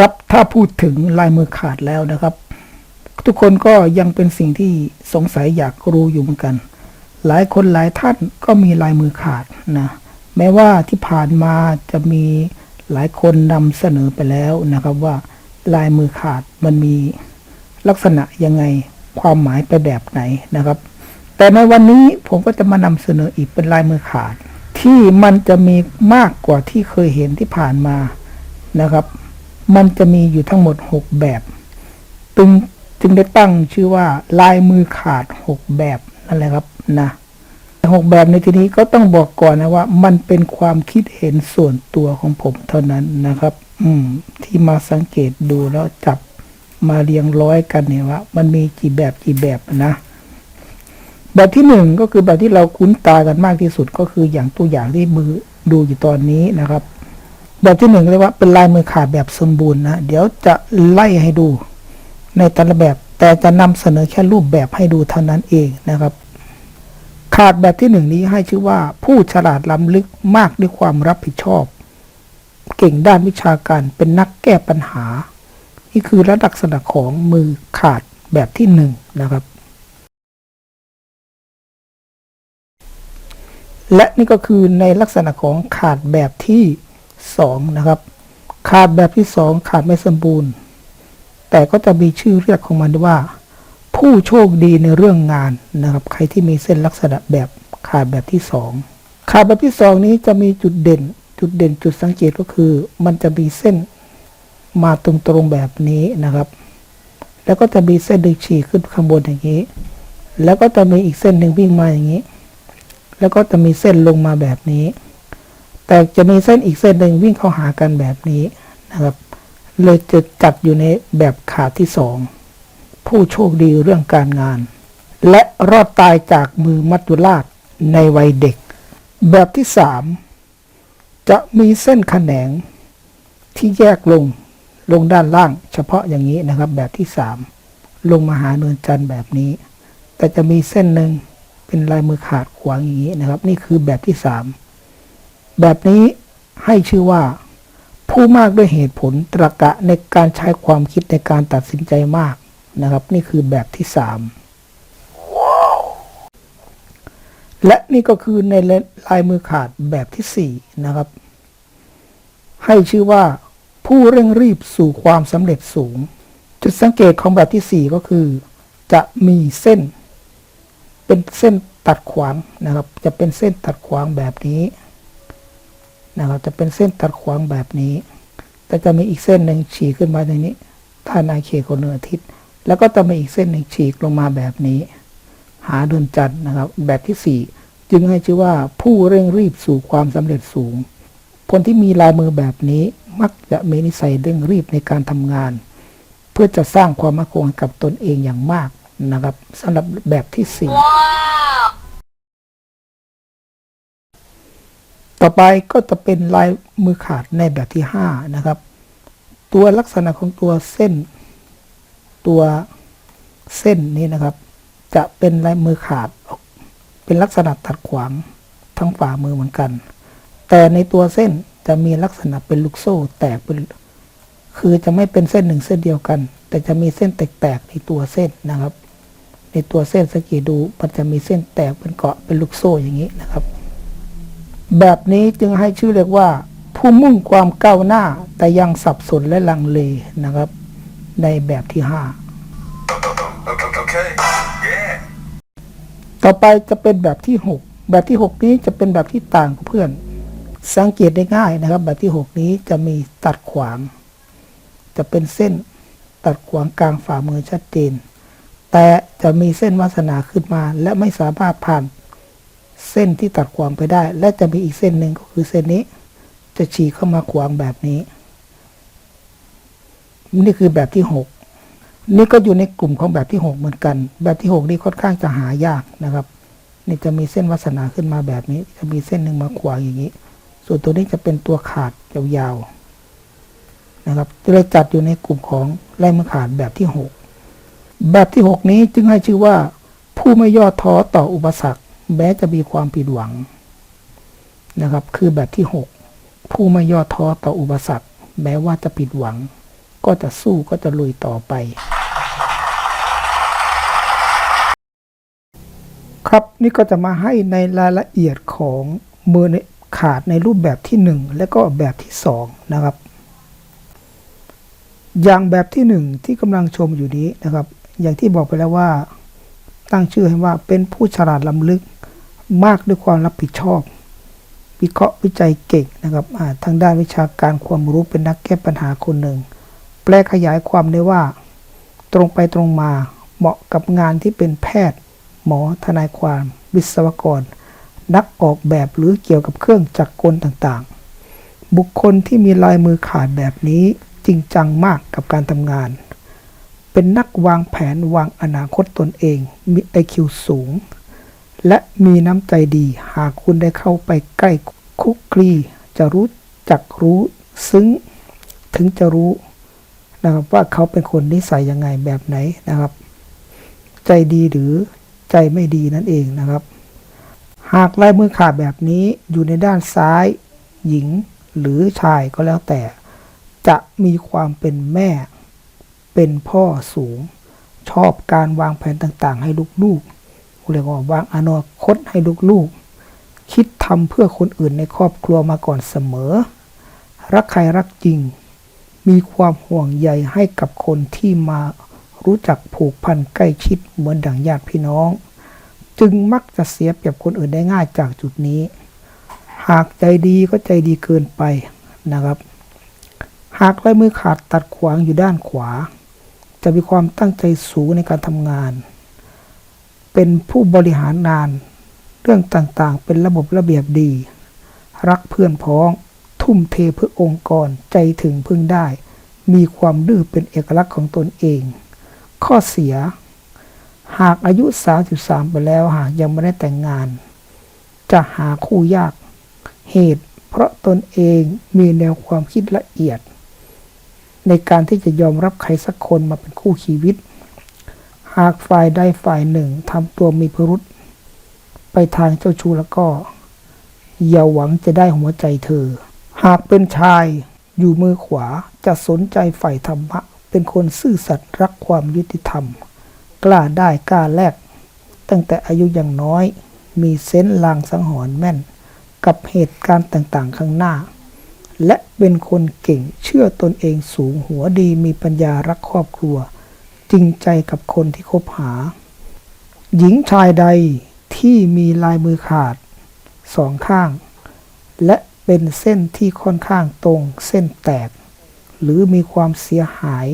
ครับ ถ้าพูดถึงลายมือขาดแล้วนะครับ ทุกคนก็ยังเป็นสิ่งที่สงสัยอยากรู้อยู่เหมือนกัน หลายคนหลายท่านก็มีลายมือขาดนะแม้ว่าที่ผ่านมาจะมีหลายคนนำเสนอไปแล้วนะครับว่าลายมือขาดมันมีลักษณะยังไงความหมายไปแบบไหนนะครับ แต่ในวันนี้ผมก็จะมานำเสนออีกเป็นลายมือขาด ที่มันจะมีมากกว่าที่เคยเห็นที่ผ่านมานะครับ มันจะมีอยู่ทั้งหมด 6 แบบจึงจึงได้ตั้งชื่อว่าลายมือขาด 6 แบบนั่นแหละครับนะหกแบบในที่นี้ก็ต้องบอกก่อนนะว่า มันเป็นความคิดเห็นส่วนตัวของผมเท่านั้นนะครับ อืม ที่มาสังเกตดูแล้วจับมาเรียงร้อยกันเนี่ยว่า มันมีกี่แบบกี่แบบนะแบบที่หนึ่งก็คือแบบที่เราคุ้นตากันมากที่สุดก็คืออย่างตัวอย่างที่มือดูอยู่ตอนนี้นะครับ แบบที่หนึ่งเรียกว่าเป็นลายมือขาดแบบสมบูรณ์นะ เดี๋ยวจะไล่ให้ดูในแต่ละแบบ แต่จะนำเสนอแค่รูปแบบให้ดูเท่านั้นเองนะครับ ขาดแบบที่หนึ่งนี้ให้ชื่อว่า ผู้ฉลาดล้ำลึกมากด้วยความรับผิดชอบ เก่งด้านวิชาการเป็นนักแก้ปัญหา นี่คือลักษณะของมือขาดแบบที่หนึ่งนะครับ และนี่ก็คือในลักษณะของขาดแบบที่ สองนะครับ ขาดแบบที่สองขาดไม่สมบูรณ์ แต่ก็จะมีชื่อเรียกของมันว่า ผู้โชคดีในเรื่องงานนะครับ ใครที่มีเส้นลักษณะแบบขาดแบบที่สองขาดแบบที่สองนี้จะมีจุดเด่น จุดเด่นจุดสังเกตก็คือ มันจะมีเส้นมาตรงๆแบบนี้นะครับ แล้วก็จะมีเส้นดึงฉีกขึ้นข้างบนอย่างนี้ แล้วก็จะมีอีกเส้นหนึ่งวิ่งมาอย่างนี้ แล้วก็จะมีเส้นลงมาแบบนี้ แต่จะมีเส้นอีกเส้นหนึ่งวิ่งเข้าหากันแบบนี้นะครับ เลยจะจัดอยู่ในแบบขาดที่สองผู้โชคดีเรื่องการงาน และรอดตายจากมือมัจจุราชในวัยเด็ก แบบที่สามจะมีเส้นแขนงที่แยกลงลงด้านล่าง เฉพาะอย่างนี้นะครับ แบบที่สามลงมาหาเนินจันทร์แบบนี้ แต่จะมีเส้นหนึ่งเป็นลายมือขาดขวางอย่างนี้นะครับ นี่คือแบบที่สาม แบบนี้ให้ชื่อว่า ผู้มากด้วยเหตุผลตรรกะในการใช้ความคิดในการตัดสินใจมากนะครับ นี่คือแบบที่สามและนี่ก็คือในลายมือขาดแบบที่สี่นะครับ ให้ชื่อว่า ผู้เร่งรีบสู่ความสำเร็จสูง จุดสังเกตของแบบที่สี่ก็คือ จะมีเส้น เป็นเส้นตัดขวางนะครับ จะเป็นเส้นตัดขวางแบบนี้ นะครับจะเป็นเส้นตัดขวางแบบนี้ แต่จะมีอีกเส้นหนึ่งฉีกขึ้นมาในนี้ถ้านาเขตของเนออาทิตย์แล้วก็จะมีอีกเส้นหนึ่งฉีกลงมาแบบนี้ หาดวงจันทร์นะครับ แบบที่สี่จึงให้ชื่อว่าผู้เร่งรีบสู่ความสำเร็จสูง คนที่มีลายมือแบบนี้มักจะมีนิสัยเร่งรีบในการทำงาน เพื่อจะสร้างความมั่นคงกับตนเองอย่างมากนะครับสำหรับแบบที่สี่ ต่อไปก็จะเป็นลายมือขาดในแบบที่ห้านะครับ ตัวลักษณะของตัวเส้น ตัวเส้นนี้นะครับ จะเป็นลายมือขาดออกเป็นลักษณะตัดขวางทั้งฝ่ามือเหมือนกัน แต่ในตัวเส้นจะมีลักษณะเป็นลูกโซ่แตกเป็นคือจะไม่เป็นเส้นหนึ่งเส้นเดียวกัน แต่จะมีเส้นแตกๆในตัวเส้นนะครับ ในตัวเส้นสังเกตดูมันจะมีเส้นแตกเป็นเกาะเป็นลูกโซ่อย่างนี้นะครับ แบบนี้จึงให้ชื่อเรียกว่า ผู้มุ่งความก้าวหน้าแต่ยังสับสนและลังเลนะครับ ในแบบที่ห้า Okay. Yeah. ต่อไปจะเป็นแบบที่หกแบบที่หกนี้จะเป็นแบบที่ต่างกับเพื่อน สังเกตได้ง่ายนะครับ แบบที่หกนี้จะมีตัดขวาง จะเป็นเส้นตัดขวางกลางฝ่ามือชัดเจน แต่จะมีเส้นวาสนาขึ้นมา และไม่สามารถผ่าน เส้นที่ตัดขวางไปได้ และจะมีอีกเส้นหนึ่งก็คือเส้นนี้ จะฉีกเข้ามาขวางแบบนี้ นี่คือแบบที่หกนี่ก็อยู่ในกลุ่มของแบบที่หกเหมือนกัน แบบที่หกนี่ค่อนข้างจะหายากนะครับ นี่จะมีเส้นวาสนาขึ้นมาแบบนี้ จะมีเส้นหนึ่งมาขวางอย่างนี้ ส่วนตัวนี้จะเป็นตัวขาดยาวๆนะครับจะเลยจัดอยู่ในกลุ่มของลายมือขาดแบบที่หกแบบที่หกนี้จึงให้ชื่อว่าผู้ไม่ย่อท้อต่ออุปสรรค แม้จะมีความผิดหวังนะครับ คือแบบที่หกผู้ไม่ย่อท้อต่ออุปสรรค แม้ว่าจะผิดหวัง ก็จะสู้ก็จะลุยต่อไป ครับนี่ก็จะมาให้ในรายละเอียดของมือในขาดในรูปแบบที่หนึ่งและก็แบบที่สองนะครับ อย่างแบบที่หนึ่งที่กำลังชมอยู่นี้นะครับ อย่างที่บอกไปแล้วว่า ตั้งชื่อให้ว่าเป็นผู้ฉลาดล้ำลึก มากด้วยความรับผิดชอบ วิเคราะห์วิจัยเก่งนะครับทางด้านวิชาการความรู้เป็นนักแก้ปัญหาคนหนึ่ง แปลขยายความได้ว่า ตรงไปตรงมาเหมาะกับงานที่เป็นแพทย์ หมอทนายความวิศวกร นักออกแบบหรือเกี่ยวกับเครื่องจักรกลต่างๆ บุคคลที่มีลายมือขาดแบบนี้จริงจังมากกับการทำงาน เป็นนักวางแผนวางอนาคตตนเองมี IQ สูง และมีน้ำใจดี หากคุณได้เข้าไปใกล้คุกคลีจะรู้จักรู้ซึ้งถึงจะรู้นะครับว่าเขาเป็นคนนิสัยยังไงแบบไหนนะครับ ใจดีหรือใจไม่ดีนั่นเองนะครับ หากลายมือขาดแบบนี้อยู่ในด้านซ้าย หญิงหรือชายก็แล้วแต่ จะมีความเป็นแม่ เป็นพ่อสูง ชอบการวางแผนต่างๆ ให้ลูกๆ เรียกว่าวางอนาคตให้ลูกๆ คิดทำเพื่อคนอื่นในครอบครัวมาก่อนเสมอ รักใครรักจริง มีความห่วงใยให้กับคนที่มารู้จักผูกพันใกล้ชิดเหมือนดั่งญาติพี่น้อง จึงมักจะเสียเปรียบคนอื่นได้ง่ายจากจุดนี้ หากใจดีก็ใจดีเกินไปนะครับ หากลายมือขาดตัดขวางอยู่ด้านขวา จะมีความตั้งใจสูงในการทำงาน เป็นผู้บริหารงาน เรื่องต่างๆ เป็นระบบระเบียบดี รักเพื่อนพ้อง ทุ่มเทเพื่อองค์กรใจถึงพึ่งได้ มีความดื้อเป็นเอกลักษณ์ของตนเอง ข้อเสีย หากอายุ 33 ไปแล้วหากยังไม่ได้แต่งงาน จะหาคู่ยาก เหตุเพราะตนเองมีแนวความคิดละเอียด ในการที่จะยอมรับใครสักคนมาเป็นคู่ชีวิต หากฝ่ายใดฝ่ายหนึ่งทำตัวมีพิรุษ ไปทางเจ้าชู้แล้วก็ อย่าหวังจะได้หัวใจเธอ หากเป็นชายอยู่มือขวาจะสนใจฝ่ายธรรมะ เป็นคนซื่อสัตย์รักความยุติธรรม กล้าได้กล้าแลกตั้งแต่อายุยังน้อย มีเซนส์ลางสังหรณ์แม่น กับเหตุการณ์ต่างๆ ข้างหน้า และเป็นคนเก่งเชื่อตนเองสูงหัวดีมีปัญญารักครอบครัว จริงใจกับคนที่คบหา หญิงชายใดที่มีลายมือขาดสองข้าง และเป็นเส้นที่ค่อนข้างตรงเส้นแตก หรือมีความเสียหาย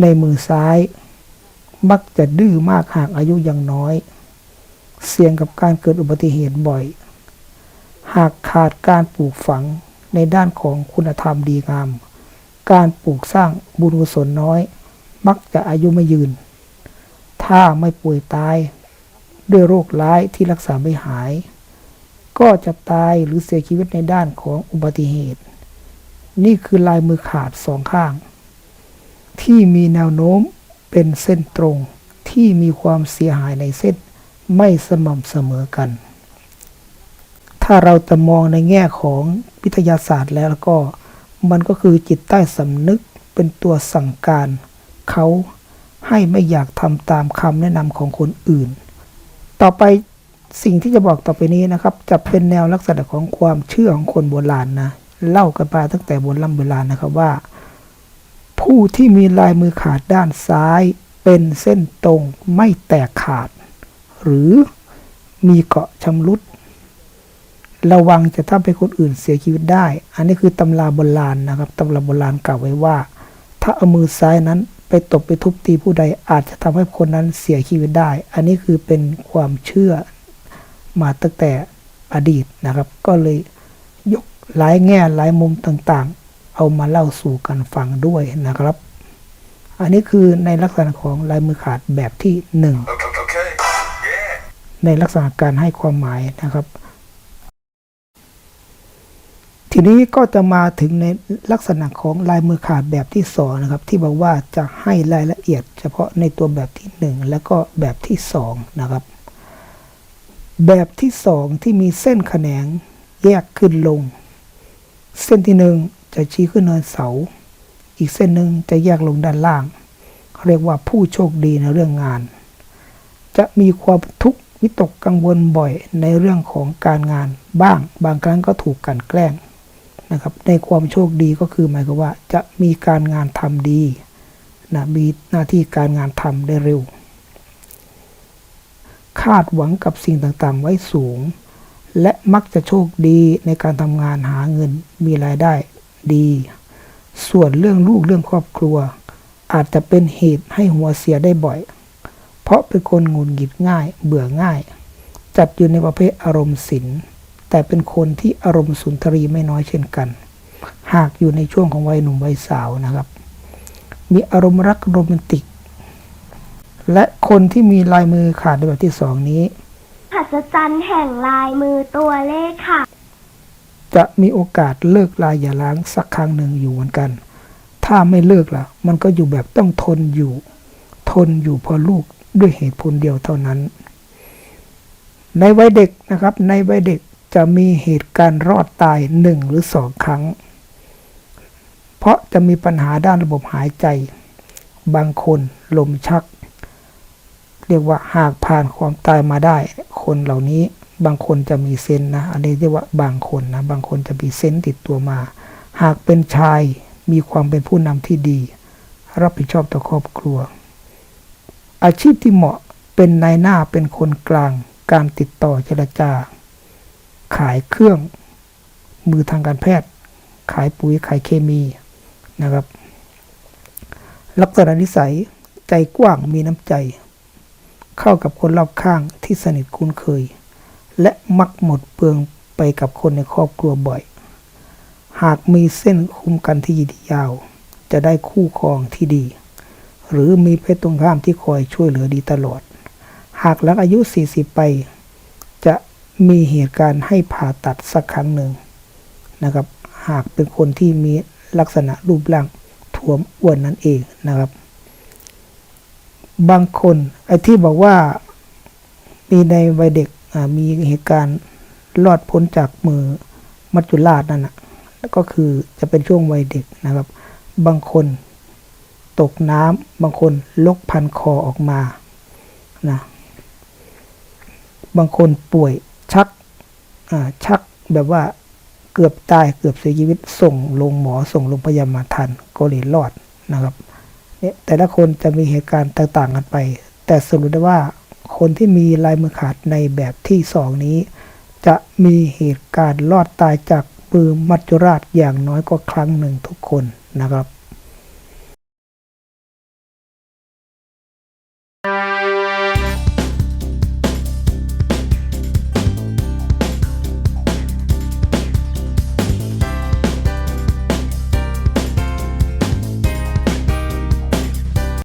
ในมือซ้าย มักจะดื้อมากหากอายุยังน้อย เสี่ยงกับการเกิดอุบัติเหตุบ่อย หากขาดการปลูกฝังในด้านของคุณธรรมดีงาม การปลูกสร้างบุญกุศลน้อย มักจะอายุไม่ยืน ถ้าไม่ป่วยตาย ด้วยโรคร้ายที่รักษาไม่หาย ก็จะตายหรือเสียชีวิตในด้านของอุบัติเหตุ นี่คือลายมือขาดสองข้าง ที่มีแนวโน้มเป็นเส้นตรงที่มีความเสียหายในเส้นไม่สม่ำเสมอกัน ถ้าเราจะมองในแง่ของวิทยาศาสตร์แล้วก็ มันก็คือจิตใต้สำนึกเป็นตัวสั่งการ เขาให้ไม่อยากทำตามคำแนะนำของคนอื่น ต่อไปสิ่งที่จะบอกต่อไปนี้นะครับ จะเป็นแนวลักษณะของความเชื่อของคนโบราณนะเล่ากันมาตั้งแต่โบราณโบราณนะครับว่า ผู้ที่มีลายมือขาดด้านซ้ายเป็นเส้นตรงไม่แตกขาด หรือมีเกาะชำรุด ระวังจะทำให้คนอื่นเสียชีวิตได้ อันนี้คือตำราโบราณนะครับตำราโบราณกล่าวไว้ว่า ถ้าเอามือซ้ายนั้น ไปตบไปทุบตีผู้ใดอาจจะทำให้คนนั้นเสียชีวิตได้ อันนี้คือเป็นความเชื่อมาตั้งแต่อดีตนะครับ ก็เลยยกหลายแง่หลายมุมต่างๆ เอามาเล่าสู่กันฟังด้วยนะครับ อันนี้คือในลักษณะของลายมือขาดแบบที่หนึ่ง Okay. Yeah. ในลักษณะการให้ความหมายนะครับ ทีนี้ก็จะมาถึงในลักษณะของลายมือขาดแบบที่สองนะครับ ที่บอกว่าจะให้รายละเอียด เฉพาะในตัวแบบที่หนึ่งแล้วก็แบบที่สองนะครับ แบบที่สองที่มีเส้นแขนงแยกขึ้นลง เส้นที่หนึ่งจะชี้ขึ้นเนินเสา อีกเส้นหนึ่งจะแยกลงด้านล่างเรียกว่าผู้โชคดีในเรื่องงาน จะมีความทุกข์วิตกกังวลบ่อยในเรื่องของการงานบ้าง บางครั้งก็ถูกกันแกล้ง นะครับในความโชคดีก็คือหมายความว่าจะมีการงานทำดีนะมีหน้าที่การงานทำได้เร็ว คาดหวังกับสิ่งต่างๆ ไว้สูง และมักจะโชคดีในการทำงานหาเงินมีรายได้ดี ส่วนเรื่องลูกเรื่องครอบครัว อาจจะเป็นเหตุให้หัวเสียได้บ่อย เพราะเป็นคนงุดหงิดง่าย เบื่อง่าย จัดอยู่ในประเภทอารมณ์ศิล แต่เป็นคนที่อารมณ์สุนทรีไม่น้อยเช่นกัน หากอยู่ในช่วงของวัยหนุ่มวัยสาวนะครับ มีอารมณ์รักโรแมนติก และคนที่มีลายมือขาดในแบบที่สองนี้หัศจรรย์แห่งลายมือตัวเลขค่ะ จะมีโอกาสเลิกลายอย่าล้างสักครั้งหนึ่งอยู่เหมือนกัน ถ้าไม่เลิกล่ะ มันก็อยู่แบบต้องทนอยู่ ทนอยู่เพอลูกด้วยเหตุผลเดียวเท่านั้น ในวัยเด็กนะครับ ในวัยเด็ก จะมีเหตุการณ์รอดตายหนึ่งหรือสองครั้ง เพราะจะมีปัญหาด้านระบบหายใจ บางคนลมชัก เรียกว่าหากผ่านความตายมาได้ คนเหล่านี้บางคนจะมีเซนนะ อันนี้เรียกว่าบางคนนะ บางคนจะมีเซนติดตัวมา หากเป็นชายมีความเป็นผู้นำที่ดี รับผิดชอบต่อครอบครัว อาชีพที่เหมาะเป็นนายหน้าเป็นคนกลาง การติดต่อเจรจา ขายเครื่องมือทางการแพทย์ ขายปุ๋ยขายเคมีนะครับ ลักษณะนิสัยใจกว้างมีน้ำใจ เข้ากับคนรอบข้างที่สนิทคุ้นเคย และมักหมดเปลืองไปกับคนในครอบครัวบ่อย หากมีเส้นคุ้มกันที่ยาว จะได้คู่ครองที่ดี หรือมีเพศตรงข้ามที่คอยช่วยเหลือดีตลอด หากหลังอายุ 40 ไป มีเหตุการณ์ให้ผ่าตัดสักครั้งหนึ่งนะครับ หากเป็นคนที่มีลักษณะรูปร่างถ่วมอ้วนนั่นเองนะครับ บางคนไอ้ที่บอกว่ามีในวัยเด็กมีเหตุการณ์รอดพ้นจากมือมัจจุราชนั่นนะก็คือจะเป็นช่วงวัยเด็กนะครับ บางคนตกน้ำบางคนลกพันคอออกมานะบางคนป่วย ชักชักแบบว่าเกือบตายเกือบเสียชีวิตส่งลงหมอส่งโรงพยาบาลทันก็เลยรอดนะครับเนี่ยแต่ละคนจะมีเหตุการณ์ต่างๆกันไป แต่สรุปได้ว่าคนที่มีลายมือขาดในแบบที่สองนี้ จะมีเหตุการณ์รอดตายจากมือมัจจุราชอย่างน้อยก็ครั้งหนึ่งทุกคนนะครับ